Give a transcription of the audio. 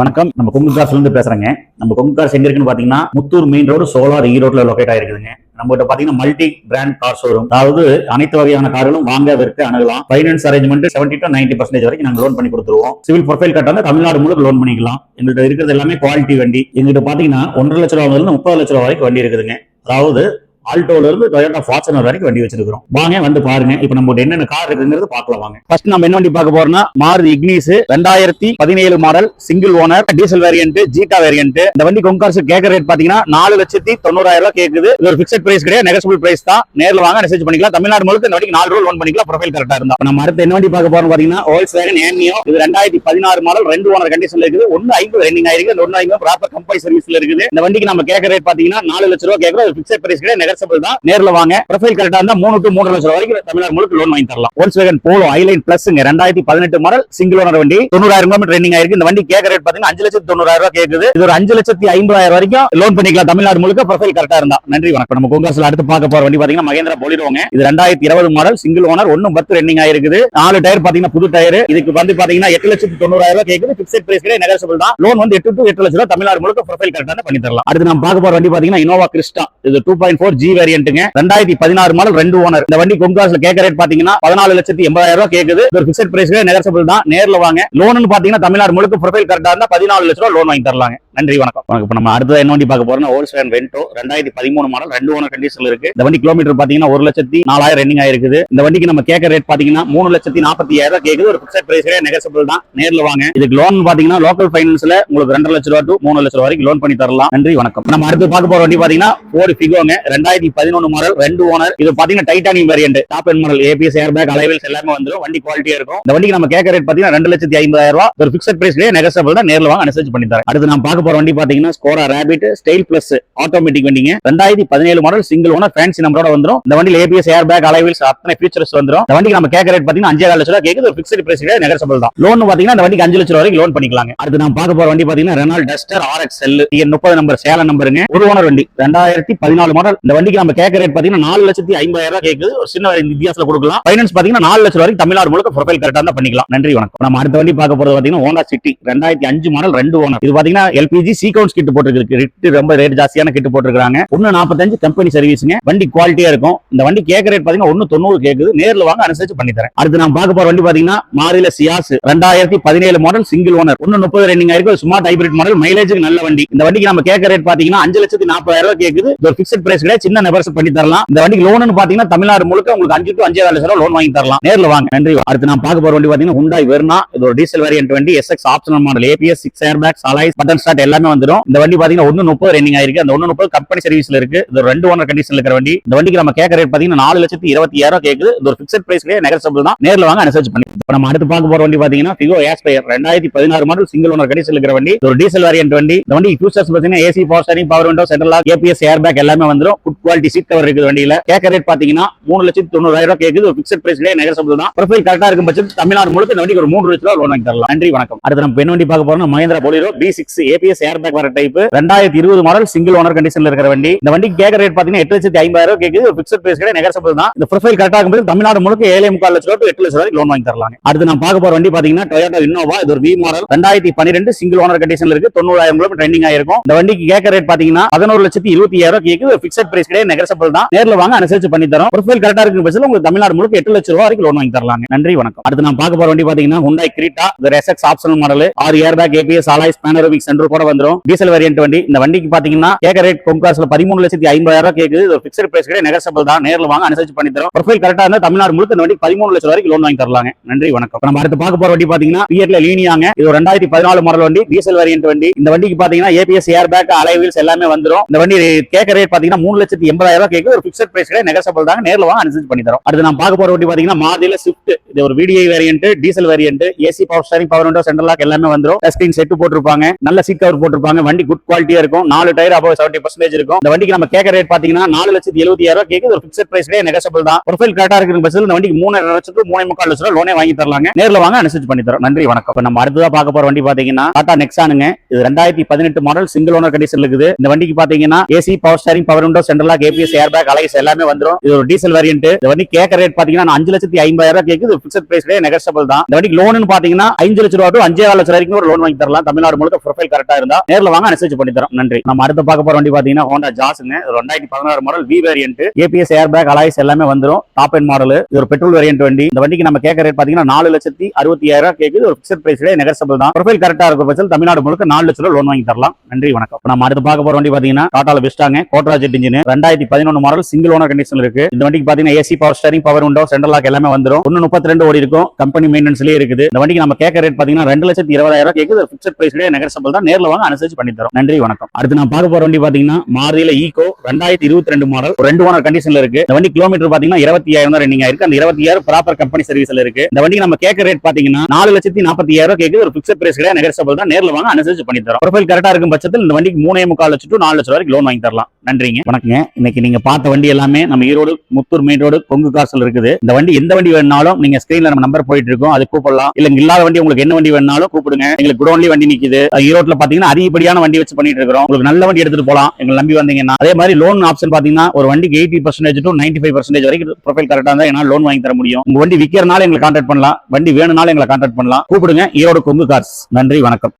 வணக்கம். நம்ம கொங்கு காசுல இருந்து பேசுறேங்க. நம்ம கொங்கு காசு எங்க இருக்குன்னு பாத்தீங்கன்னா Muthur main road solar e ஈரோட்ல லொகேட் ஆயிருக்குதுங்க. நம்ம கிட்ட பாத்தீங்கன்னா மல்டி பிராண்ட் கார் ஷோரூம் அதாவது அனைத்து வகையான கார்களும் வாங்க விற்க அணுகலாம். Finance arrangement seventy to ninety percentage வரைக்கும் நாங்க லோன் பண்ணி கொடுத்துருவோம். சிவில் ப்ரொஃபைல் கட்டாங்க தமிழ்நாடு முழுக்க லோன் பண்ணிக்கலாம். எங்கள்கிட்ட இருக்கிறது எல்லாமே குவாலிட்டி வண்டி. எங்ககிட்ட பாத்தீங்கன்னா ஒன்றரை லட்ச ரூபா முதல்ல முப்பது லட்ச ரூபா வரைக்கும் வண்டி இருக்குதுங்க. அதாவது ஆல்டோல இருந்து டொயோட்டா ஃபார்ச்சுனர் வரைக்கும் வண்டி வச்சிருக்கிறோம். வாங்க வந்து பாருங்க. இப்போ நம்ம என்னென்ன கார் இருக்குங்கிறது பார்க்கலாம் வாங்க. ஃபர்ஸ்ட் நம்ம என்ன வண்டி பார்க்க போறோம்னா மாருதி இக்னிஸ் ரெண்டாயிரத்தி பதினேழு model single owner diesel variant Zeta variant இந்த வண்டி கொங்கார்ஸ் கேட்க ரேட் பாத்தீங்கன்னா நாலு லட்சத்தி தொண்ணூறாயிரம் ரூபாய் கேக்குது. இது ஒரு பிக்சட் பிரைஸ் கிடையாது நெகசபிள் பிரைஸ் தான். நேரில் வாங்க மெசேஜ் பண்ணிக்கலாம். தமிழ்நாடு முழுக்க இந்த வண்டிக்கு நாலு ரூபா லோன் பண்ணிக்கலாம் ப்ரொஃபைல் கரெக்டா இருந்தா. நம்ம அடுத்து என்ன வண்டி பார்க்க போறோம் பாத்தீங்கன்னா ஹோல்ஸ் வேகன் ஏமியோ இது ரெண்டாயிரத்தி பதினாறு மாடல் ரெண்டு ஓனர் கண்டிஷன்ல இருக்குது. ஒன்னு ஐம்பது ரெண்டிங் ஆயிருக்கு இந்த ஒன்னு ஐம்பது ப்ராப்பர் கம்பெனி சர்வீஸ்ல இருக்குது. இந்த வண்டிக்கு நம்ம கேட்க ரேட் பாத்தீங்கன்னா நாலு லட்ச ரூபாய் கேட்கறோம் பிக்சட் பிரைஸ் கிடையாது நெகசிபிள் தான். நேர்ல வாங்க. ப்ரொஃபைல் கரெக்டா இருந்தா மூணு டு மூணு லட்சம் வரைக்கும் தமிழ்நாடு முழுக்க லோன் வாங்கி தரலாம். ஒன்ஸ் வேகன் போலோ ஐலைன் பிளஸ் ரெண்டாயிரத்தி பதினெட்டு மாடல் சிங்கிள் ஓனர் வண்டி. தொண்ணூறாயிரம் கிலோமீட்டர் ரன்னிங் ஆயிருக்கு. இந்த வண்டி கேட்க ரேட் பாத்தீங்கன்னா அஞ்சு லட்சத்தி தொண்ணூறாயிரம் ரூபாய் கேக்குது இது ஒரு அஞ்சு லட்சத்தி ஐம்பதாயிரம் வரைக்கும் லோன் பண்ணிக்கலாம் தமிழ்நாடு முழுக்க. ப்ரொஃபைல் கரெக்டா இருந்தா. நன்றி வணக்கம். நம்ம கொங்காசுல அடுத்து பார்க்க போற வண்டி பாத்தீங்கன்னா மகேந்திரா போலிடுவாங்க இது ரெண்டாயிரத்தி இருபது மாடல் சிங்கிள் ஓனர் ஒன்னு பத்து ரன்னிங் ஆயிருக்குது. நாலு டயர் பாத்தீங்கன்னா புது டயர் இதுக்கு வந்து பாத்தீங்கன்னா எட்டு லட்சத்தி தொண்ணூறாயிரம் ரூபாய் கேக்குது பிக்சட் பிரைஸ் கிடையாது தான். லோன் வந்து எட்டு டு எட்டு லட்சம் ரூபாய் தமிழ்நாடு முழுக்க ப்ரொஃபைல் கரெக்டா பண்ணி தரலாம். அடுத்து நம்ம பார்க்க போற வண்டி பாத்தீங்கன்னா இனோவா கிறிஸ்டா இது டூ பாயிண்ட் ஃபோர் ஜி வேரியன்ட்டுங்க ரெண்டாயிரத்தி பதினாறு மாடல் ரெண்டு ஓனர் இந்த வண்டி கொங்காஸ்ல கேட்க ரேட் பாத்தீங்கன்னா பதினாலு லட்சத்தி எண்பதாயிரம் ரூபாய் கேக்குது. ஒரு பிக்சட் பிரைஸ் நெகசிபிள் தான். நேர்ல வாங்க. லோன் பாத்தீங்கன்னா தமிழ்நாடு முழுக்க ப்ரொஃபைல் கரெக்டா இருந்தா பதினாலு லட்ச ரூபாய் லோன் வாங்கி தரலாங்க. நன்றி வணக்கம். வணக்கம். இப்ப நம்ம அடுத்தது என்ன வண்டி பார்க்க போறோம்னா ஓல்ஸ் வேன் வென்ட்ரோ ரெண்டாயிரத்தி பதிமூணு மாடல் ரெண்டு ஓனர் கண்டிஷன்ல இருக்கு. இந்த வண்டி கிலோமீட்டர் பாத்தீங்கன்னா ஒரு லட்சத்தி நாலாயிரம் ரன்னிங் ஆயிருக்குது. இந்த வண்டிக்கு நம்ம கேட்க ரேட் பாத்தீங்கன்னா மூணு லட்சத்தி நாற்பத்தி ஆயிரம் கேட்குது கேக்குது. ஒரு பிக்சட் பிரைஸ் நெகசபிள் தான். நேரில் வாங்க. இதுக்கு லோன் பாத்தீங்கன்னா லோக்கல் ஃபைனான்ஸ்ல உங்களுக்கு ரெண்டரை லட்ச ரூபா டு மூணு லட்ச ரூபா வரைக்கும் லோன் பண்ணி தரலாம். நன்றி வணக்கம். நம்ம அடுத்து பார்க்க போற வண்டி பாத்தீங்கன்னா ஒரு ஃபிகோங்க ரெண்டாயிரத்தி பதினொன்று மாடல் ரெண்டு ஓனர் இது பாத்தீங்கன்னா titanium variant top model ABS air bag alloys எல்லாமே வந்துடும் வண்டி குவாலிட்டியா இருக்கும். இந்த வண்டிக்கு நம்ம கேட்க ரேட் பாத்தீங்கன்னா ரெண்டு லட்சத்தி ஐம்பதாயிரம் ரூபாய். ஒரு பிக்சட் பிரைஸ் நெகசபிள் தான். நேரில் வாங்க அனுசரிச்சு பண்ணி தரேன். அடுத்து நம்ம பார்க்க போற வண்டி பாத்தீங்கன்னா Skoda Rapid style plus automatic வண்டிங்க. ரெண்டாயிரத்தி பதினேழு மாடல் சிங்கிள் ஓனர் ஃபேன்சி நம்பரோட வந்துடும் இந்த வண்டியில் ஏபிஎஸ் ஏர் பேக் அலைவல்ஸ் அத்தனை ஃபீச்சர்ஸ் வந்துடும் இந்த வண்டிக்கு நம்ம கேட்க ரேட் பாத்தீங்கன்னா அஞ்சு லட்சம் ரூபாய் கேக்குது. ஒரு ஃபிக்ஸ்ட் பிரைஸ் நெகசபிள் தான். லோன் பாத்தீங்கன்னா இந்த வண்டிக்கு அஞ்சு லட்சம் ரூபாய் வரைக்கும் லோன் பண்ணிக்கலாங்க. அடுத்து நம்ம பார்க்க போற வண்டி பாத்தீங்கன்னா ரெனால் டஸ்டர் ஆர்எக்ஸ் எல் முப்பது நம்பர் சேலம் நம்பருங்க ஒரு ஓனர் வண்டி ரெண்டாயிரத்தி பதினாலு மாடல் இந்த வண்டிக்கு நம்ம கேட்க ரேட் பாத்தீங்கன்னா நாலு லட்சத்தி ஐம்பதாயிரம் ரூபாய் கேக்குது. ஒரு சின்ன வித்தியாசத்துல கொடுக்கலாம். ஃபைனான்ஸ் பாத்தீங்கன்னா நாலு லட்சம் வரைக்கும் தமிழ்நாடு முழுக்க ப்ரொஃபைல் கரெக்டாக தான் பண்ணிக்கலாம். நன்றி வணக்கம். நம்ம அடுத்த வண்டி பார்க்க போறது பாத்தீங்கன்னா ஹோண்டா சிட்டி ரெண்டாயிரத்தி அஞ்சு மாடல் ரெண்டு ஓனர் இது பாத்தீங்கன்னா எல்பி எல்பிஜி சீக்வன்ஸ் கிட் போட்டுருக்கு ரிட்டு ரொம்ப ரேட் ஜாஸ்தியான கிட் போட்டுருக்காங்க ஒன்னு நாற்பத்தஞ்சு கம்பெனி சர்வீஸுங்க வண்டி குவாலிட்டியா இருக்கும். இந்த வண்டி கேட்க ரேட் பாத்தீங்கன்னா ஒன்னு தொண்ணூறு கேக்குது. நேரில் வாங்க அனுசரிச்சு பண்ணி தரேன். அடுத்து நான் பார்க்க போற வண்டி பாத்தீங்கன்னா மாரில சியாஸ் ரெண்டாயிரத்தி பதினேழு மாடல் சிங்கிள் ஓனர் ஒன்னு முப்பது ரெண்டிங் ஆயிருக்கு ஸ்மார்ட் ஹைபிரிட் மாடல் மைலேஜுக்கு நல்ல வண்டி. இந்த வண்டிக்கு நம்ம கேட்க ரேட் பாத்தீங்கன்னா அஞ்சு லட்சத்தி நாற்பதாயிரம் ரூபாய் கேக்குது. ஒரு பிக்சட் பிரைஸ் கிடையாது. சின்ன நெபர்ஸ் பண்ணி தரலாம். இந்த வண்டிக்கு லோன் பாத்தீங்கன்னா தமிழ்நாடு முழுக்க உங்களுக்கு அஞ்சு டு அஞ்சு லட்சம் லோன் வாங்கி தரலாம். நேரில் வாங்க. நன்றி. அடுத்து நான் பார்க்க போற வண்டி பாத்தீங்கன்னா ஹுண்டாய் வெர்னா இது ஒரு டீசல் வேரியன்ட் வண்டி. SX optional model ABS six air bag alloys button start எல்லாமே வந்துரும். இந்த வண்டி பாத்தீங்கன்னா ஒன்னு முப்பது ரெண்டிங் ஆயிருக்கு. அந்த ஒன்னு முப்பது கம்பெனி சர்வீஸ்ல இருக்கு. இது ஒரு ரெண்டு ஓனர் கண்டிஷன்ல இருக்கிற வண்டி. இந்த வண்டிக்கு நம்ம கேட்க ரேட் பாத்தீங்கன்னா நாலு லட்சத்தி இருபத்தி ஆயிரம் கேக்குது. இது ஒரு பிக்சட் பிரைஸ்லயே நெகசபிள் தான். நேரில் வாங்க அனுசரிச்சு பண்ணி. இப்ப நம்ம அடுத்து பார்க்க போற வண்டி பாத்தீங்கன்னா ஃபிகோ ஏஸ்பயர் ரெண்டாயிரத்தி பதினாறு மாடல் சிங்கிள் ஓனர் கண்டிஷன்ல இருக்கிற வண்டி. ஒரு டீசல் வேரியன்ட் வண்டி. இந்த வண்டி ஃபியூச்சர்ஸ் பாத்தீங்கன்னா AC power steering power window central lock ABS air bag எல்லாமே வந்துரும். குட் குவாலிட்டி சீட் கவர் இருக்குது வண்டியில. கேட்க ரேட் பாத்தீங்கன்னா மூணு லட்சத்தி தொண்ணூறாயிரம் கேக்குது. ஒரு பிக்சட் பிரைஸ்லயே நெகசபிள் தான். ப்ரொஃபைல் கரெக்டா இருக்கும் பட்சத்தில் தமிழ்நாடு முழுக்க இந்த வண்டிக்கு ஒரு மூணு லட்சம் ரூபாய் லோன் வாங்கி தரலாம். நன்றி வணக்கம். அடுத்து நம்ம பெண் வண்டி பார்க்க போறோம் Mahindra Bolero B six ABS air bag வர டைப் ரெண்டாயிரத்தி இருபது மாடல் சிங்கிள் ஓனர் கண்டிஷன்ல இருக்கிற வண்டி. இந்த வண்டி கேட்க ரேட் பாத்தீங்கன்னா எட்டு லட்சத்தி ஐம்பதாயிரம் கேக்குது ஒரு பிக்சட் பிரைஸ் கிடையாது நெகசபிள் தான் இந்த ப்ரொஃபைல் கரெக்டாக இருக்கும் தமிழ்நாடு முழுக்க ஏழை முக்கால் லட்சம் ரூபாய் எட்டு லட்சம் ரூபாய் லோன் வாங்கி தரலாம் அடுத்து நான் பார்க்க போற வண்டி பாத்தீங்கன்னா டொயோட்டா இன்னோவா இது ஒரு வி மாடல் ரெண்டாயிரத்தி பன்னிரெண்டு சிங்கிள் ஓனர் கண்டிஷன்ல இருக்கு. தொண்ணூறாயிரம் கிலோமீட்டர் ட்ரெண்டிங் ஆயிருக்கும். இந்த வண்டிக்கு கேட்க ரேட் பாத்தீங்கன்னா பதினோரு லட்சத்தி இருபத்தி ஆயிரம் கேக்குது பிக்சட் பிரைஸ் கிடையாது நெகசபிள் தான் நேரில் வாங்க அனுசரிச்சு பண்ணி தரோம். ப்ரொஃபைல் கரெக்டா இருக்கும் பட்சத்தில் உங்களுக்கு தமிழ்நாடு முழுக்க எட்டு லட்சம் ரூபாய் வரைக்கும் லோன் வாங்கி தரலாம் நன்றி வணக்கம். அடுத்து நான் பார்க்க போற வண்டி பாத்தீங்கன்னா ஹுண்டாய் கிரீட்டா இது ரெசக்ஸ் ஆப்ஷனல் மாடல் ஆறு ஏர் பேக் ஏபிஎஸ் அலாய்ஸ் பேனரோவிக் சென்டர் கூட வந்துடும் டீசல் வேரியன்ட் வண்டி. இந்த வண்டிக்கு பாத்தீங்கன்னா கேட்க ரேட் கொங்காஸ்ல பதிமூணு லட்சத்தி ஐம்பதாயிரம் ரூபாய் கேக்குது. ஒரு பிக்சட் பிரைஸ் கிடையாது. நெகசபிள் தான். நேரில் வாங்க அனுசரிச்சு பண்ணி தரோம். ப்ரொஃபைல் கரெக்டா இருந்தால் தமிழ்நாடு முழுக்க இந்த வண்டி பதிமூணு லட்சம் வரைக்கும் லோன் வாங்கி தரலாங்க. நன்றி வணக்கம். நம்ம அடுத்து பார்க்க போற வண்டி பாத்தீங்கன்னா பியர்ல லீனியாங்க இது ஒரு ரெண்டாயிரத்தி பதினாலு மாடல் வண்டி. டீசல் வேரியன்ட் வண்டி. இந்த வண்டிக்கு பாத்தீங்கன்னா ABS air bag alloy wheels எல்லாமே வந்துடும் இந்த வண்டி கேட்க ரேட் பாத்தீங்கன்னா மூணு லட்சத்தி எண்பதாயிரம் ரூபாய் கேக்கு ஒரு பிக்சட் பிரைஸ் கிடையாது. நெகசபிள் தான் நேரில் வாங்க அனுசரிச்சு பண்ணி தரோம். அடுத்து நான் பார்க்க போற வண்டி பாத்தீங்கன்னா மாதில ஸ்விஃப்ட் இது ஒரு VDI variant diesel variant AC power steering power window central lock எல்லாமே வந்துடும் டஸ்டிங் செட்டு போட்டிருப்பாங்க. நல்ல சீட் கவர் போட்டிருப்பாங்க. வண்டி குட் குவாலிட்டியா இருக்கும். நாலு டயர் அபவ் செவன்டி பர்சன்டேஜ் இருக்கும். இந்த வண்டிக்கு நம்ம கேட்க ரேட் பாத்தீங்கன்னா நாலு லட்சத்தி எழுபத்தி ஆயிரம் ரூபாய் கேக்குது ஒரு பிக்சட் பிரைஸ்லேயே நெகசபிள் தான். ப்ரொஃபைல் கரெக்டா இருக்கிற பட்சத்தில் இந்த வண்டிக்கு மூணு லட்சத்துக்கு மூணு முக்கால் லட்சம் ரூபாய் லோனே வாங்கி தரலாங்க. நேரில் வாங்க அனுசரிச்சு பண்ணி தரோம் நன்றி வணக்கம். இப்ப நம்ம அடுத்ததா பார்க்க போற வண்டி பாத்தீங்கன்னா டாடா நெக்ஸானுங்க இது ரெண்டாயிரத்தி பதினெட்டு மாடல் சிங்கிள் ஓனர் கண்டிஷன் இருக்குது. இந்த வண்டிக்கு பாத்தீங்கன்னா AC power steering power window central lock ABS air bag alloys எல்லாமே வந்துரும். இது ஒரு டீசல் வேரியன்ட் இந்த வண்டி கேட்க ரேட் பாத்தீங்கன்னா அஞ்சு லட்சத்தி ஐம்பதாயிரம் ரூபாய் கேக்குது பிக்சட் பிரைஸ்லேயே நெகசபிள் தான். இந்த வண்டிக்கு லோன் பாத்தீங்கன்னா அஞ்சு லட்சம் ரூபா டு அஞ்சே லட்சம் வரைக்கும் ஒரு லோன் வாங்கி தரலாம். தமிழ்நாடு முழுக்க ப்ரொஃபைல் கரெக்டா இருந்தா நேர்ல வாங்க மெசேஜ் பண்ணி தரோம் நன்றி. நம்ம அடுத்து பார்க்க போற வண்டி பாத்தீங்கன்னா ஹோண்டா ஜாஸ்ங்க ரெண்டாயிரத்தி பதினாறு model V variant ABS air bag alloys எல்லாமே வந்துடும் டாப் அண்ட் மாடல் இது ஒரு பெட்ரோல் வேரியன்ட் வண்டி. இந்த வண்டிக்கு நம்ம கேட்க ரேட் பாத்தீங்கன்னா நாலு லட்சத்தி அறுபத்தி ஆயிரம் கேட்குது ஒரு பிக்சட் பிரைஸ் நெகசபிள் தான். ப்ரொஃபைல் கரெக்டா இருக்கும் பட்சத்தில் தமிழ்நாடு முழுக்க நாலு லட்சம் ரூபா லோன் வாங்கி தரலாம். நன்றி வணக்கம். நம்ம அடுத்து பார்க்க போற வண்டி பாத்தீங்கன்னா டாட்டால பெஸ்டாங்க கோட்ரா ஜெட் இன்ஜின் ரெண்டாயிரத்தி பதினொன்று மாடல் சிங்கிள் ஓனர் கண்டிஷன் இருக்கு. இந்த வண்டிக்கு பாத்தீங்கன்னா AC power steering power window central lock எல்லாமே வந்துடும் ஒன்னு முப்பத்தி ரெண்டு ஓடி இருக்கும். கம்பெனி மெயின்டெனன்ஸ்லயே இருக்குது. இந்த வண்டிக்கு நம்ம கேட்க ரேட் பாத்தீங்கன்னா ரெண்டு லட்சத்தி இருபதாயிரம் ரூபாய் கேக்குது. பிக்சட் பிரைஸ் நெகசபிள் தான். நேரில் வாங்க அனுசரிச்சு பண்ணி தரோம். நன்றி வணக்கம். அடுத்து நான் பார்க்க போற வண்டி பாத்தீங்கன்னா மாருதியில ஈகோ ரெண்டாயிரத்தி இருபத்தி ரெண்டு மாடல் ரெண்டு ஓனர் கண்டிஷன்ல இருக்கு. இந்த வண்டி கிலோமீட்டர் பாத்தீங்கன்னா இருபத்தி ஆயிரம் தான் ரன்னிங் ஆயிருக்கு அந்த இருபத்தி ஆயிரம் ப்ராப்பர் கம்பெனி சர்வீஸ்ல இருக்கு. இந்த வண்டி நம்ம கேட்க ரேட் பாத்தீங்கன்னா நாலு லட்சத்தி நாற்பத்தி ஆயிரம் கேக்குது. ஒரு பிக்சட் பிரைஸ் கிடையாது. நெகசபிள் தான். நேரில் வாங்க அனுசரிச்சு பண்ணி தரோம். ப்ரொஃபைல் கரெக்டா இருக்கும் பட்சத்தில் இந்த வண்டிக்கு மூணே முக்கால் லட்சம் டு நாலு லட்சம் வரைக்கும் லோன் வாங்கி தரலாம். நன்றிங்க. வணக்கங்க. இன்னைக்கு நீங்க பார்த்த வண்டி எல்லாமே நம்ம Erode Muthur main road Kongu castle இருக்குது. இந்த வண்டி எந்த வண்டி வேணாலும் நீங்க ஸ்கிரீன்ல நம்ம நம்பர் போயிட்டு இருக்கோம். அது கூப்பிடலாம். இல்ல இல்லாத வண்டி உங்களுக்கு என்ன வண்டி வேணாலும் கூப்பிடுங்க. எங்களுக்கு குடோன்லி வண்டி நிக்குது. ஈரோட்ல பாத்தீங்கன்னா அதிகப்படியான வண்டி வச்சு பண்ணிட்டு இருக்கிறோம். உங்களுக்கு நல்ல வண்டி எடுத்துட்டு போலாம். எங்களை நம்பி வந்தீங்கன்னா. அதே மாதிரி லோன் ஆப்ஷன் பாத்தீங்கன்னா ஒரு வண்டிக்கு eighty percentage to ninety five percentage வரைக்கும் ப்ரொஃபைல் கரெக்டா இருந்தா என்னால் லோன் வாங்கி தர முடியும். உங்க வண்டி விற்கிறனால எங்களை கான்டாக்ட் பண்ணலாம். வண்டி வேணும்னாலும் எங்களை கான்டாக்ட் பண்ணலாம். கூப்பிடுங்க. ஈரோடு கொங்கு கார்ஸ் நன்றி. வணக்கம்.